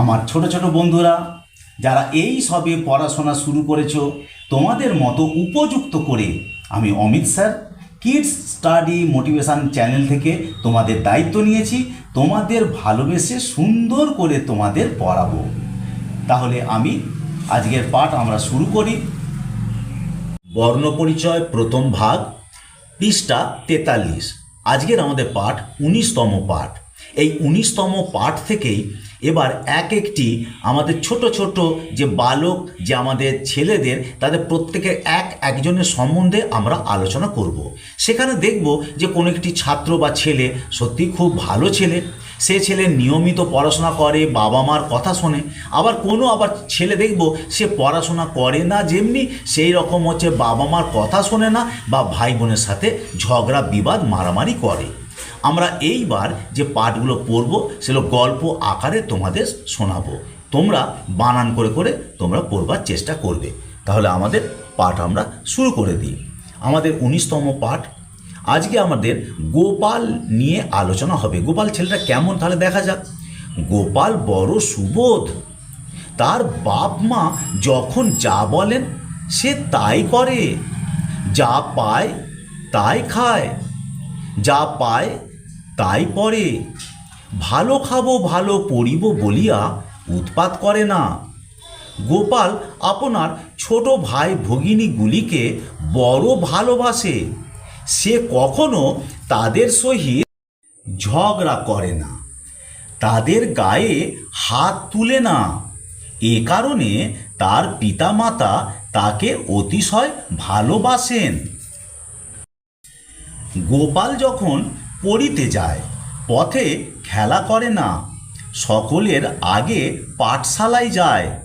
আমার ছোট ছোট বন্ধুরা, যারা এই সবে পড়াশোনা শুরু করেছ, তোমাদের মতো উপযুক্ত করে আমি Amit sir kids study motivation channel থেকে তোমাদের দায়িত্ব নিয়েছি, তোমাদের ভালোবেসে সুন্দর করে তোমাদের পড়াবো। তাহলে আমি আজকের পাঠ আমরা শুরু করি। বর্ণপরিচয় প্রথম ভাগ, পৃষ্ঠা তেতাল্লিশ। আজকের আমাদের পাঠ উনিশতম পাঠ। এই উনিশতম পাঠ থেকেই এবার এক একটি আমাদের ছোট ছোট যে বালক, যে আমাদের ছেলেদের, তাদের প্রত্যেকের এক একজনের সম্বন্ধে আমরা আলোচনা করব। সেখানে দেখব যে কোনো একটি ছাত্র বা ছেলে সত্যি খুব ভালো ছেলে। সে ছেলে নিয়মিত পড়াশোনা করে, বাবা মার কথা শোনে। আবার কোনো আবার ছেলে দেখব সে পড়াশোনা করে না যেমনি সেই রকম হচ্ছে বাবা মার কথা শোনে না বা ভাই বোনের সাথে ঝগড়া, বিবাদ, মারামারি করে। আমরা এইবার যে পাঠগুলো পড়ব, সেগুলো গল্প আকারে তোমাদের শোনাবো। তোমরা বানান করে করে তোমরা পড়বার চেষ্টা করবে। তাহলে আমাদের পাঠ আমরা শুরু করে দিই। আমাদের উনিশতম পাঠ। আজকে আমাদের গোপাল নিয়ে আলোচনা হবে। গোপাল ছেলেটা কেমন? তাহলে দেখা যাক। গোপাল বড় সুবোধ। তার বাপ মা যখন যা বলেন, সে তাই করে। যা পায়, তাই খায়। যা পায় তাই পরে, ভালো খাব, ভালো পড়িব বলিয়া উৎপাত করে না। গোপাল আপনার ছোট ভাই ভগিনীগুলিকে বড় ভালোবাসে। সে কখনো তাদের সহিত ঝগড়া করে না। তাদের গায়ে হাত তুলে না। এ কারণে তার পিতামাতা তাকে অতিশয় ভালোবাসেন। গোপাল যখন পড়িতে যায়, পথে খেলা করে না। সকলের আগে পাঠশালায় যায়।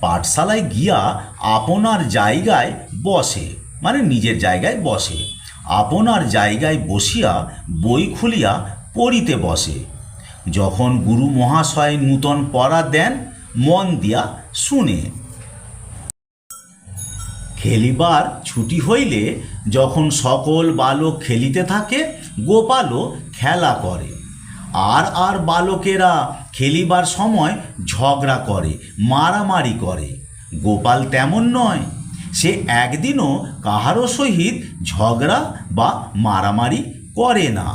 পাঠশালায় গিয়া আপনার জায়গায় বসে মানে নিজের জায়গায় বসে। আপনার জায়গায় বসিয়া বই খুলিয়া পড়িতে বসে। যখন গুরু মহাশয় নূতন পড়া দেন, মন দিয়া শুনে। খেলিবার ছুটি হইলে যখন সকল বালক খেলিতে থাকে, গোপালও খেলা করে। আর আর বালকেরা খেলিবার সময় ঝগড়া করে, মারামারি করে। গোপাল তেমন নয়, সে একদিনও কাহারও সহিত ঝগড়া বা মারামারি করে না।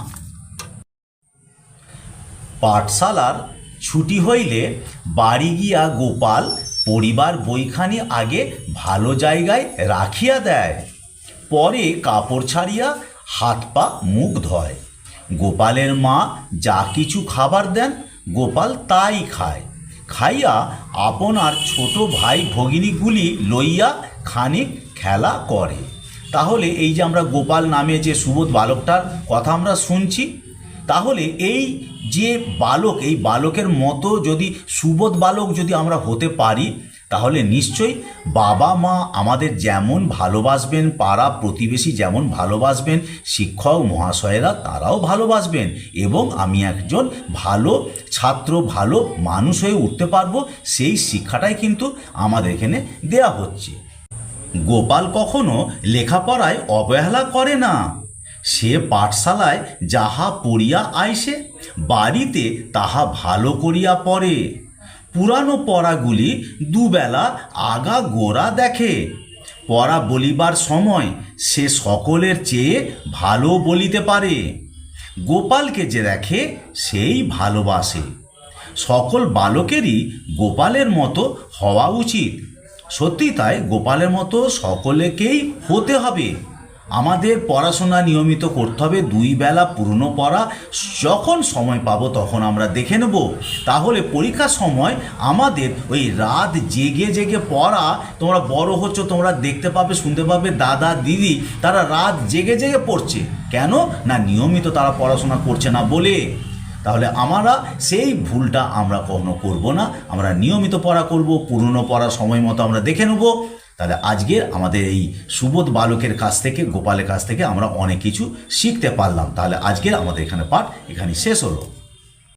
পাঠশালার ছুটি হইলে বাড়ি গিয়া গোপাল পরিবার বইখানি আগে ভালো জায়গায় রাখিয়া দেয়। পরে কাপড় ছাড়িয়া হাত পা মুখ ধয়। গোপালের মা যা কিছু খাবার দেন, গোপাল তাই খায়। খাইয়া আপনার ছোট ভাই ভগিনীগুলি লইয়া খানিক খেলা করে। তাহলে এই যে আমরা গোপাল নামে যে সুবোধ বালকটার কথা আমরা শুনছি তাহলে এই যে বালক, এই বালকের মতো যদি সুবোধ বালক যদি আমরা হতে পারি, তাহলে নিশ্চয়ই বাবা মা আমাদের যেমন ভালোবাসবেন, পাড়া প্রতিবেশী যেমন ভালোবাসবেন, শিক্ষক, মহাশয়েরা তারাও ভালোবাসবেন এবং আমি একজন ভালো ছাত্র, ভালো মানুষ হয়ে উঠতে পারব, সেই শিক্ষাটাই কিন্তু আমাদের এখানে দেয়া হচ্ছে। গোপাল কখনো লেখাপড়ায় অবহেলা করে না। সে পাঠশালায় যাহা পড়িয়া আইসে, বাড়িতে তাহা ভালো করিয়া পড়ে। পুরানো পড়াগুলি দুবেলা আগা গোড়া দেখে। পড়া বলিবার সময় সে সকলের চেয়ে ভালো বলিতে পারে। গোপালকে যে দেখে, সেই ভালোবাসে। সকল বালকেরই গোপালের মতো হওয়া উচিত। সত্যি তাই গোপালের মতো সকলেকেই হতে হবে। আমাদের পড়াশোনা নিয়মিত করতে হবে, দুই বেলা পুরনো পড়া। যখন সময় পাবো তখন আমরা দেখে নেব। তাহলে পরীক্ষার সময় আমাদের ওই রাত জেগে জেগে পড়া, তোমরা বড় হচ্ছ, তোমরা দেখতে পাবে, শুনতে পাবে, দাদা, দিদি, তারা রাত জেগে জেগে পড়ছে। কেন? না, নিয়মিত তারা পড়াশোনা করছে না বলে। তাহলে আমরা সেই ভুলটা আমরা কখনো করব না। আমরা নিয়মিত পড়া করব, পুরনো পড়া সময় মতো আমরা দেখে নেব। তাহলে আজকের আমাদের এই সুবোধ বালকের কাছ থেকে, গোপালের কাছ থেকে আমরা অনেক কিছু শিখতে পারলাম। তাহলে আজকের আমাদের এখানে পাঠ এখানে শেষ হলো।